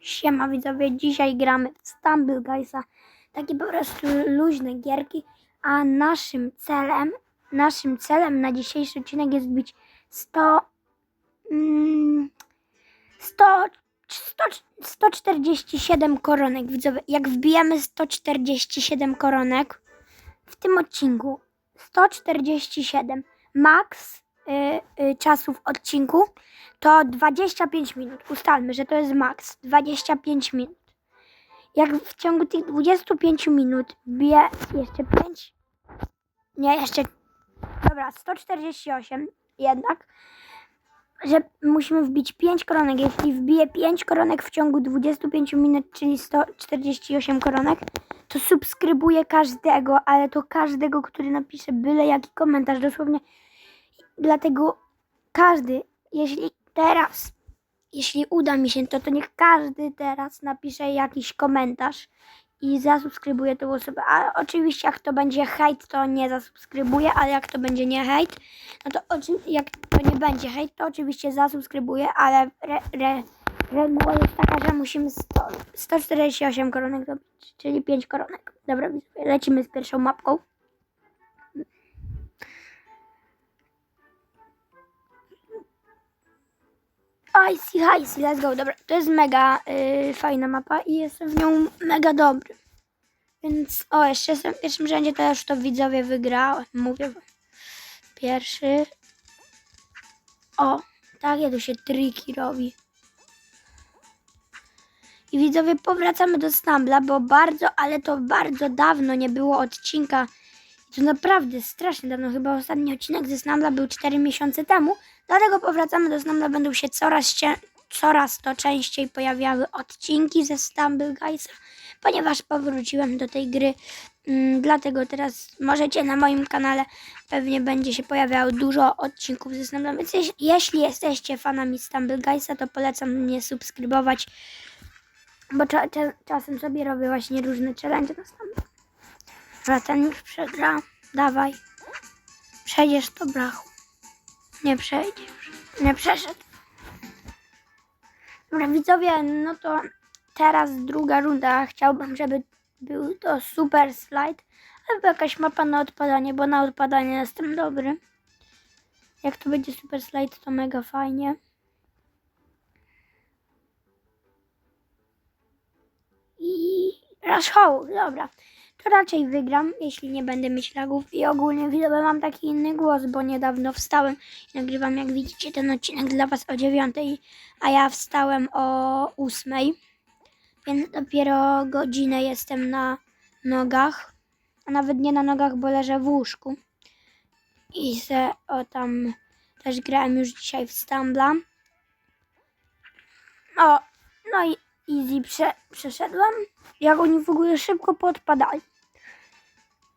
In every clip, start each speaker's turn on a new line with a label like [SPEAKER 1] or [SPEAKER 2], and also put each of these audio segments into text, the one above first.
[SPEAKER 1] Siema widzowie, dzisiaj gramy w Stumble Guysa. Takie po prostu luźne gierki, a naszym celem, naszym celem na dzisiejszy odcinek jest wbić 100, mm, 100, 100, 147 koronek. Widzowie, jak wbijamy 147 koronek w tym odcinku, 147 max y, y, czasu w odcinku, to 25 minut. Ustalmy, że to jest maks 25 minut. Jak w ciągu tych 25 minut bije jeszcze 5, nie, jeszcze, dobra, 148 jednak, że musimy wbić 5 koronek. Jeśli wbije 5 koronek w ciągu 25 minut, czyli 148 koronek, to subskrybuję każdego, ale to każdego, który napisze byle jaki komentarz, dosłownie. Dlatego każdy, jeśli teraz, jeśli uda mi się, to to niech każdy teraz napisze jakiś komentarz i zasubskrybuje tą osobę. A oczywiście jak to będzie hejt, to nie zasubskrybuję, ale jak to będzie nie hejt, no to jak to nie będzie hejt, to oczywiście zasubskrybuję, ale re, re, reguła jest taka, że musimy 100, 148 koronek zrobić, czyli 5 koronek. Dobra, lecimy z pierwszą mapką. Icy, icy, let's go. Dobra, to jest mega y, fajna mapa i jestem w nią mega dobry. Więc, o, jeszcze jestem w pierwszym rzędzie, to już to widzowie wygrałem. Mówię. Pierwszy. O, takie tu się triki robi. I widzowie, powracamy do Snambla, bo bardzo, ale to bardzo dawno nie było odcinka. I to naprawdę strasznie dawno. Chyba ostatni odcinek ze Snambla był 4 miesiące temu. Dlatego powracamy do Snambla. Będą się coraz, coraz to częściej pojawiały odcinki ze Stumble Guysa, ponieważ powróciłem do tej gry. Mm, dlatego teraz możecie na moim kanale pewnie będzie się pojawiało dużo odcinków ze Snambla. Więc jeś- jeśli jesteście fanami Stumble Guysa, to polecam mnie subskrybować. Bo cza- cza- czasem sobie robię właśnie różne challenge na Stumble. Że ten już przegra. Dawaj. Przejdziesz to brachu. Nie przejdziesz. Nie przeszedł. Dobra, widzowie, no to teraz druga runda. Chciałbym, żeby był to super slide, albo jakaś mapa na odpadanie, bo na odpadanie jestem dobry. Jak to będzie super slide, to mega fajnie. I rush hole, dobra. Raczej wygram, jeśli nie będę mieć lagów. I ogólnie widzowie mam taki inny głos, bo niedawno wstałem i nagrywam, jak widzicie, ten odcinek dla Was o dziewiątej, a ja wstałem o ósmej. Więc dopiero godzinę jestem na nogach. A nawet nie na nogach, bo leżę w łóżku. I se o tam też grałem już dzisiaj w Stambla. O, no i easy prze, przeszedłem. Jak oni w ogóle szybko podpadali.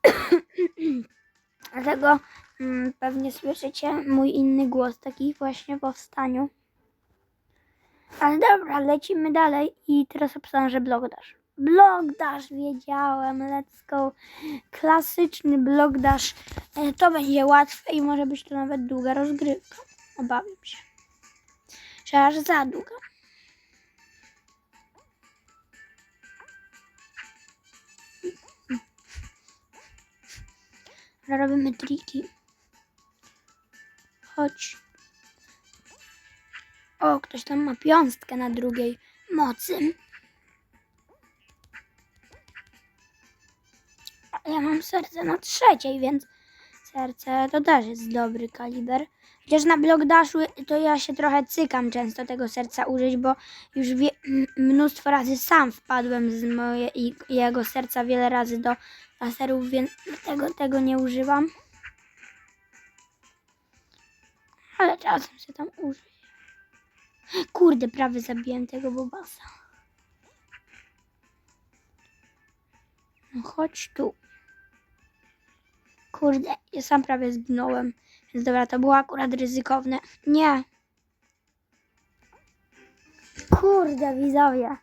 [SPEAKER 1] Dlatego mm, pewnie słyszycie mój inny głos, taki właśnie po wstaniu. Ale dobra, lecimy dalej i teraz obstawiam, że blok dasz. Blok dasz, wiedziałem, let's go. Klasyczny blok dasz. E, To będzie łatwe i może być to nawet długa rozgrywka. Obawiam się. Że aż za długa. Robimy triki. Chodź. O, ktoś tam ma piąstkę na drugiej mocy. A ja mam serce na trzeciej, więc serce to też jest dobry kaliber. Chociaż na blok dashu to ja się trochę cykam często tego serca użyć, bo już mnóstwo razy sam wpadłem z moje, i, jego serca wiele razy do laserów, więc dlatego tego nie używam. Ale czasem się tam użyję. Kurde, prawie zabiłem tego bobasa. No chodź tu. Kurde, ja sam prawie zginąłem. Więc dobra, to było akurat ryzykowne. Nie. Kurde, widzowie.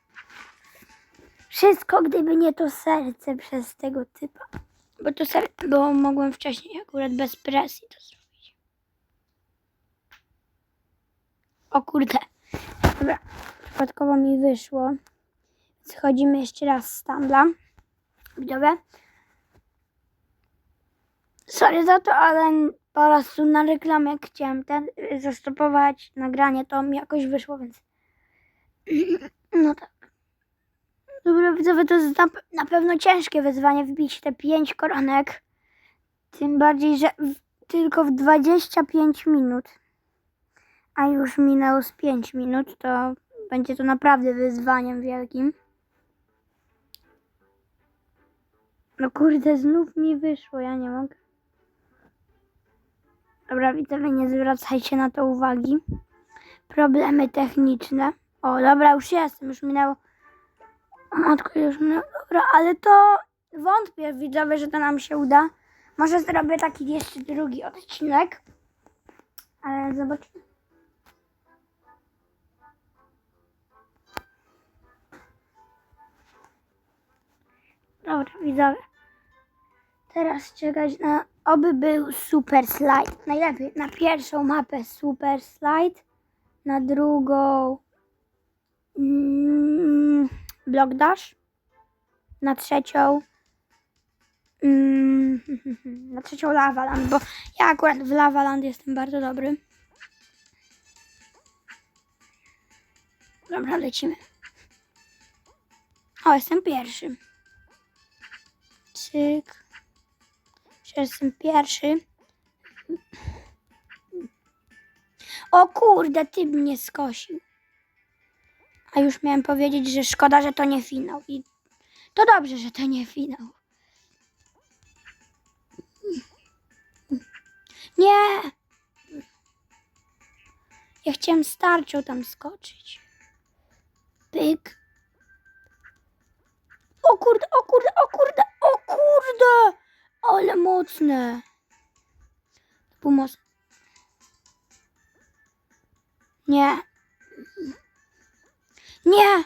[SPEAKER 1] Wszystko, gdyby nie to serce przez tego typa. Bo to serce, bo mogłem wcześniej akurat bez presji to zrobić. O kurde. Dobra, przypadkowo mi wyszło. Schodzimy jeszcze raz z Stambla. Widzowie. Sorry za to, ale po prostu na reklamę chciałem ten zastopować nagranie, to mi jakoś wyszło, więc widzowie, to jest na, na pewno ciężkie wyzwanie wbić te pięć koronek. Tym bardziej, że w, tylko w 25 minut. A już minęło z 5 minut, to będzie to naprawdę wyzwaniem wielkim. No kurde, znów mi wyszło, ja nie mogę. Dobra, widzowie, nie zwracajcie na to uwagi. Problemy techniczne. O, dobra, już jestem, już minęło. Matko, już minęło. Dobra, ale to wątpię, widzowie, że to nam się uda. Może zrobię taki jeszcze drugi odcinek. Ale zobaczymy. Dobra, widzowie. Teraz czekać na. Oby był super slide. Najlepiej na pierwszą mapę super slide. Na drugą. Mm, block dash. Na trzecią. Mm, na trzecią Lavaland, bo ja akurat w Lavaland jestem bardzo dobry. Dobra, lecimy. O, jestem pierwszy. Cyk. Jestem pierwszy. O kurde, ty mnie skosił. A już miałem powiedzieć, że szkoda, że to nie finał. I to dobrze, że to nie finał. Nie! Ja chciałem starczą tam skoczyć. Pyk. O kurde, o kurde, o kurde, o kurde! Ale mocne. Mocne. Nie. Nie!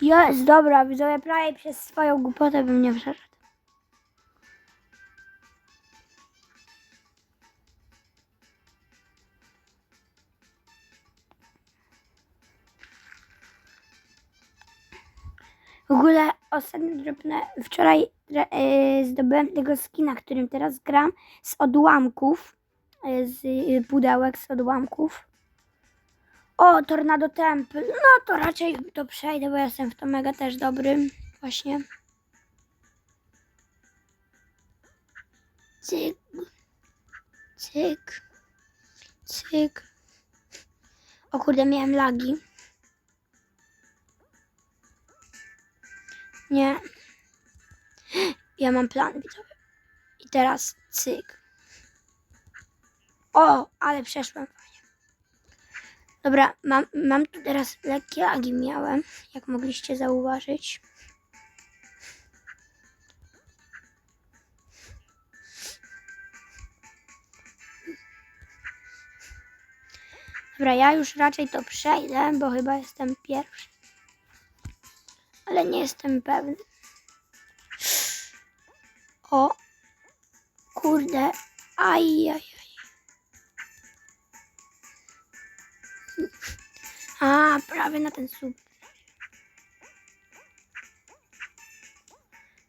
[SPEAKER 1] Jest, dobra, widzowie, prawie przez swoją głupotę bym nie przeszedł. W ogóle ostatnio drobne, wczoraj yy, zdobyłem tego skina, którym teraz gram, z odłamków, yy, z yy, pudełek z odłamków. O, Tornado Temple. No to raczej to przejdę, bo ja jestem w to mega też dobry. Właśnie. Cyk. Cyk. Cyk. O kurde, miałem lagi. Nie. Ja mam plan, widzowie. I teraz cyk. O, ale przeszłem fajnie. Dobra, mam, mam tu teraz lekkie lagi miałem, jak mogliście zauważyć. Dobra, ja już raczej to przejdę, bo chyba jestem pierwszy. Ale nie jestem pewny. O, kurde, aj, A, prawie na ten słup.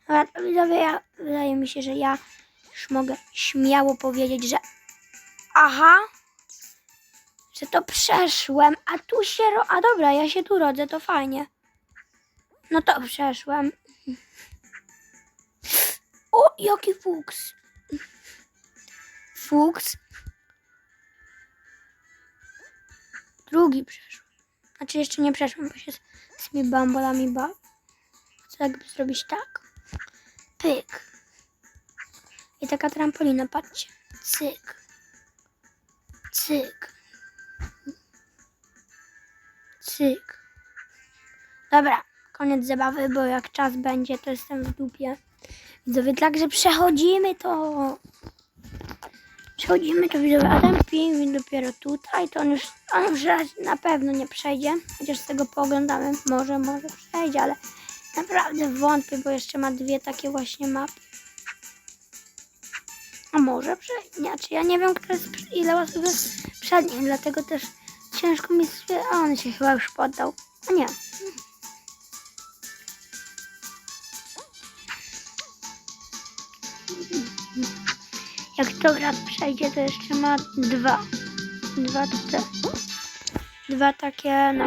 [SPEAKER 1] Dobra, widzowie, ja, wydaje mi się, że ja już mogę śmiało powiedzieć, że aha, że to przeszłem, a tu się, ro... a dobra, ja się tu rodzę, to fajnie. No to przeszłem. O, jaki fuks. Fuks. Drugi przeszłem. Znaczy jeszcze nie przeszłem, bo się z, z tymi bambolami bawię. Co jakby zrobić tak? Pyk. I taka trampolina, patrzcie. Cyk. Cyk. Cyk. Dobra, koniec zabawy, bo jak czas będzie, to jestem w dupie. Widzowie, także przechodzimy to. Przechodzimy, to widzę Adam Pingwin dopiero tutaj, to on już, on już na pewno nie przejdzie, chociaż z tego pooglądamy, może, może przejdzie, ale naprawdę wątpię, bo jeszcze ma dwie takie właśnie mapy. A może przejdzie, znaczy ja nie wiem, kto jest, ile osób jest przed nim, dlatego też ciężko mi, się, a on się chyba już poddał, a nie. Mm-hmm. Jak to gra przejdzie, to jeszcze ma dwa. Dwa te. Dwa takie, no.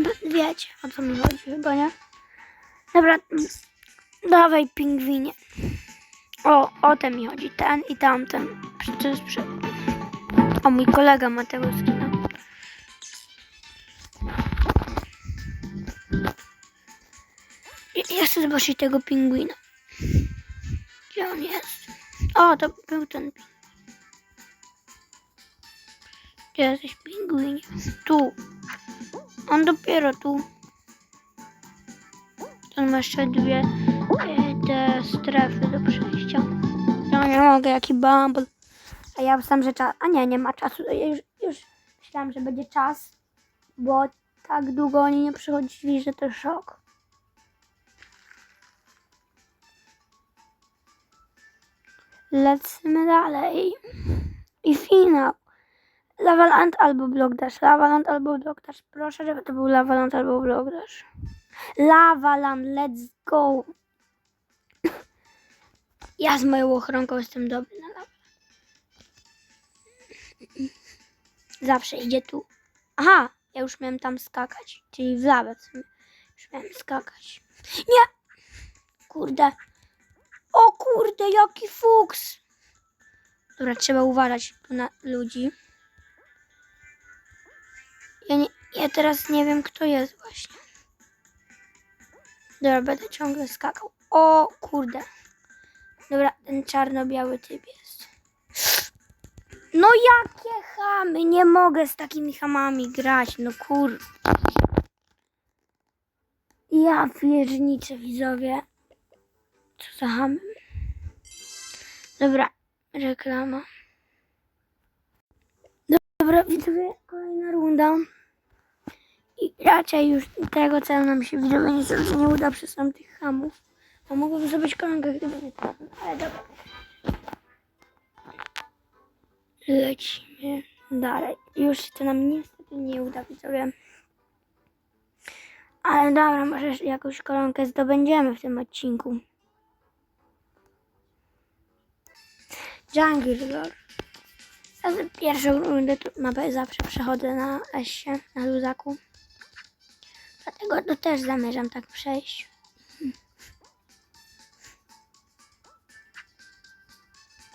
[SPEAKER 1] By- wiecie, o co mi chodzi chyba, nie? Dobra, dawaj pingwinie. O, o ten mi chodzi. Ten i tamten. Jest przy... O, mój kolega ma tego skina. Ja, ja chcę zobaczyć tego pingwina. Gdzie on jest? O, to był ten pingwin. Gdzie jesteś pingwinie? Tu. On dopiero tu. On ma jeszcze dwie e, te strefy do przejścia. Ja nie mogę, jaki bumble. A ja myślałam, że czas. A nie, nie ma czasu. Ja już, już myślałam, że będzie czas, bo tak długo oni nie przychodzili, że to szok. Lecimy dalej. I finał. Lavaland albo Block Dash. Lavaland albo Block Dash. Proszę, żeby to był Lavaland albo Block Dash. Lavaland, let's go. Ja z moją ochronką jestem dobry na Lavaland. Zawsze idzie tu. Aha, ja już miałem tam skakać. Czyli w lawę. Już miałem skakać. Nie! Kurde. O kurde, jaki fuks. Dobra, trzeba uważać na ludzi. Ja, nie, ja teraz nie wiem, kto jest właśnie. Dobra, będę ciągle skakał. O kurde. Dobra, ten czarno-biały typ jest. No jakie chamy! Nie mogę z takimi hamami grać, no kur... Ja pierniczę, widzowie. Za? Dobra, reklama. Dobra, widzowie, kolejna runda. I raczej już tego celu nam się widzowie niestety nie uda przez tamtych hamów. Bo mogłoby zrobić koronkę, gdyby nie to. Ale dobra. Lecimy dalej. Już się to nam niestety nie uda, widzowie. Ale dobra, może jakąś koronkę zdobędziemy w tym odcinku. Jungle. Ja pierwszą rundę mapę zawsze przechodzę na S-ie, na luzaku. Dlatego to też zamierzam tak przejść.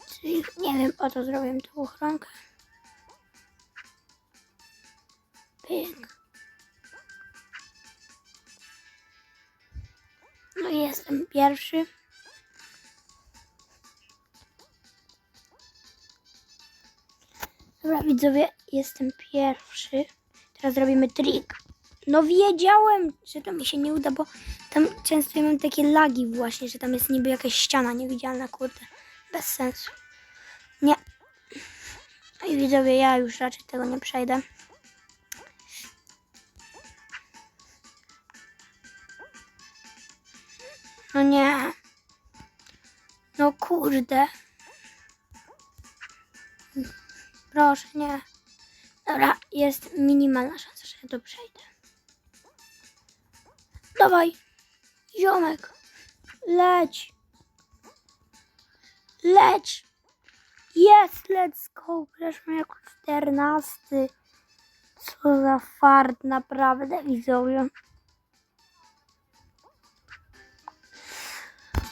[SPEAKER 1] Czyli nie wiem po co zrobiłem tą ochronkę. Pyk. No i jestem pierwszy. Dobra, widzowie, jestem pierwszy. Teraz zrobimy trik. No wiedziałem, że to mi się nie uda, bo tam często mam takie lagi właśnie, że tam jest niby jakaś ściana niewidzialna, kurde. Bez sensu. Nie. No i widzowie, ja już raczej tego nie przejdę. No nie. No kurde. Proszę, nie. Dobra, jest minimalna szansa, że to przejdę. Dawaj, ziomek. Leć. Leć. Jest, let's go. Przeszłem jako czternasty. Co za fart, naprawdę, widzowie.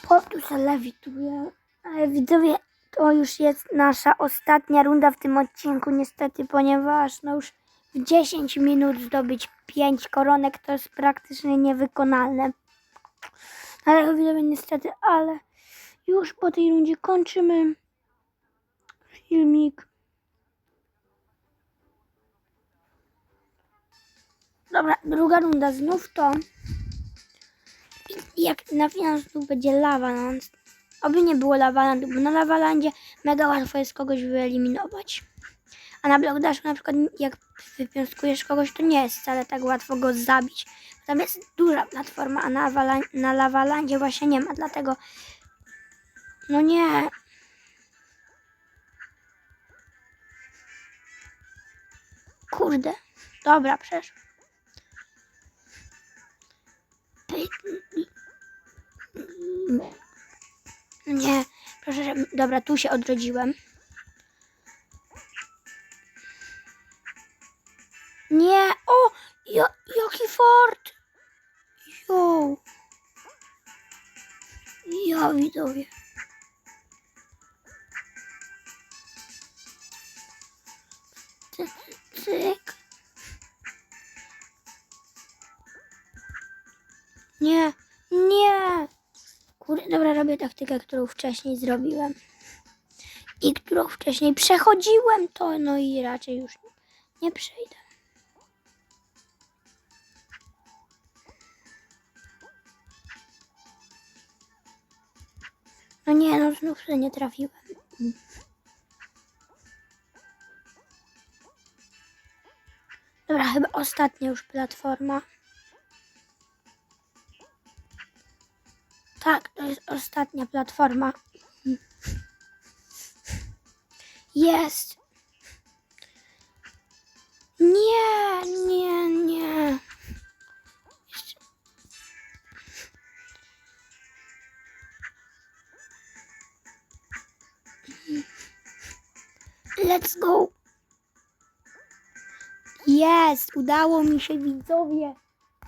[SPEAKER 1] O, tu się lewituje. Ale widzowie, to już jest nasza ostatnia runda w tym odcinku, niestety, ponieważ no już w 10 minut zdobyć 5 koronek to jest praktycznie niewykonalne. Ale widzowie, niestety, ale już po tej rundzie kończymy filmik. Dobra, druga runda znów to. Jak na finał znów będzie Lavaland. Oby nie było Lavalandu, bo na Lavalandzie mega łatwo jest kogoś wyeliminować. A na Block na przykład jak wypiąskujesz kogoś, to nie jest wcale tak łatwo go zabić. Tam jest duża platforma, a na, Avala- na Lavalandzie właśnie nie ma, dlatego no nie. Kurde. Dobra, przeszło. Pyk. Nie, proszę, może, dobra, tu się odrodziłem. Nie, o, ja, jaki fort. Jo. Ja widzowie. Taktykę, którą wcześniej zrobiłem. I którą wcześniej przechodziłem to, no i raczej już nie przejdę. No nie, no znów się nie trafiłem. Dobra, chyba ostatnia już platforma. Tak, to jest ostatnia platforma. Jest. Nie, nie, nie. Let's go. Jest, udało mi się widzowie.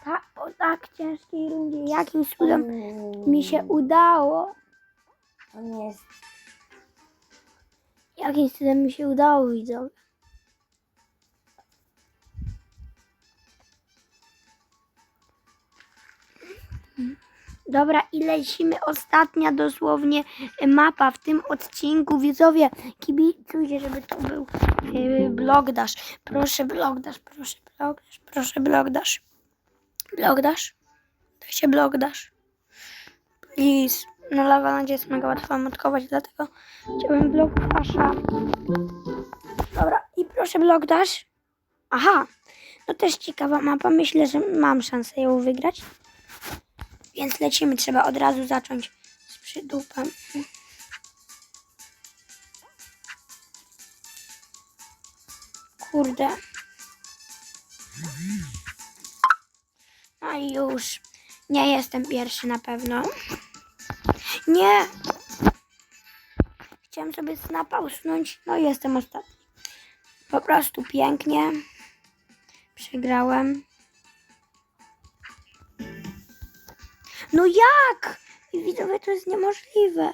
[SPEAKER 1] Ta, o tak ciężkiej rundzie. Jakim cudem mi się udało.
[SPEAKER 2] On jest.
[SPEAKER 1] Jakim cudem mi się udało, widzowie. Dobra, i lecimy. Ostatnia dosłownie mapa w tym odcinku. Widzowie, kibicujcie, żeby to był yy, blogdash. Proszę blogdash, proszę blogdash, proszę blogdash. Blogdash? Daj się blogdash. Please. No lawa nadzieję jest mega łatwa matkować, dlatego chciałbym blok. Dobra, i proszę blok Dash. Aha, no też ciekawa mapa. Myślę, że mam szansę ją wygrać. Więc lecimy, trzeba od razu zacząć z przydupem. Kurde. No i już. Nie jestem pierwszy na pewno. Nie! Chciałem sobie snapa usunąć, no i jestem ostatni. Po prostu pięknie. Przegrałem. No jak? I widzowie, to jest niemożliwe.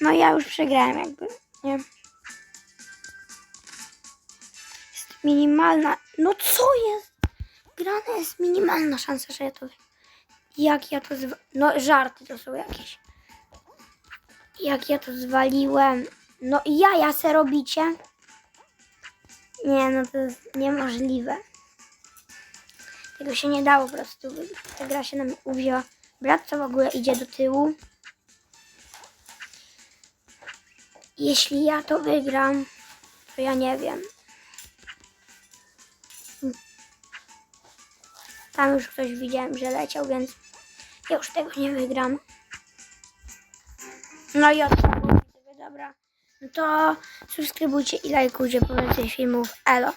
[SPEAKER 1] No ja już przegrałem jakby, nie? Jest minimalna. No co jest? Grana jest minimalna szansa, że ja to... Jak ja to zwa... No żarty to są jakieś. Jak ja to zwaliłem. No i jaja se robicie? Nie, no to jest niemożliwe. Tego się nie dało po prostu. Ta gra się nam uwzięła. Brat co w ogóle idzie do tyłu. Jeśli ja to wygram, to ja nie wiem. Tam już ktoś widziałem, że leciał, więc ja już tego nie wygram. No i odpadło. Dobra. No to subskrybujcie i lajkujcie po więcej filmów. Elo.